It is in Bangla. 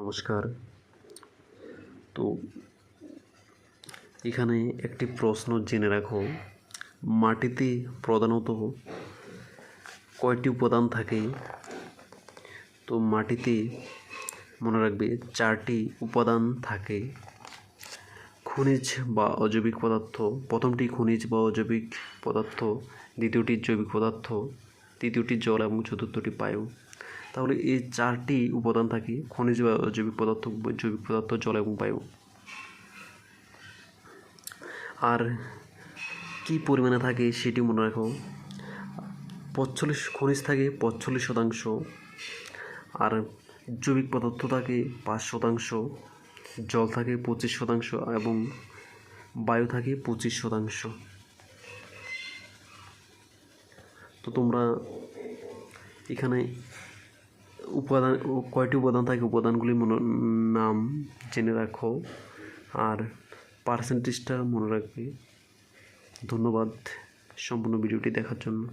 নমস্কার। তো এখানে একটি প্রশ্ন জেনে রাখো। মাটিতে প্রধানত কয়টি উপাদান থাকে? তো মাটিতে মনে রাখবে চারটি উপাদান থাকে। খনিজ বা অজৈবিক পদার্থ, প্রথমটি খনিজ বা অজৈবিক পদার্থ, দ্বিতীয়টি জৈবিক পদার্থ, তৃতীয়টি জল এবং চতুর্থটি বায়ু। তাহলে এই চারটি উপাদান থাকে, খনিজ বা জৈবিক পদার্থ জৈবিক পদার্থ, জল এবং বায়ু। আর কি পরিমাণে থাকে সেটি মনে রাখো। পঁচল্লিশ খনিজ থাকে, পঁচল্লিশ শতাংশ। আর জৈবিক পদার্থ থাকে, পাঁচ শতাংশ। জল থাকে, পঁচিশ শতাংশ এবং বায়ু থাকে, পঁচিশ শতাংশ। তো তোমরা এখানে উপাদান কয়টি উপাদান থাকে? উপাদানগুলি মনে, নাম জেনে রাখো। আর পার্সেন্টেজটা মনে রাখবে। ধন্যবাদ সম্পূর্ণ ভিডিওটি দেখার জন্য।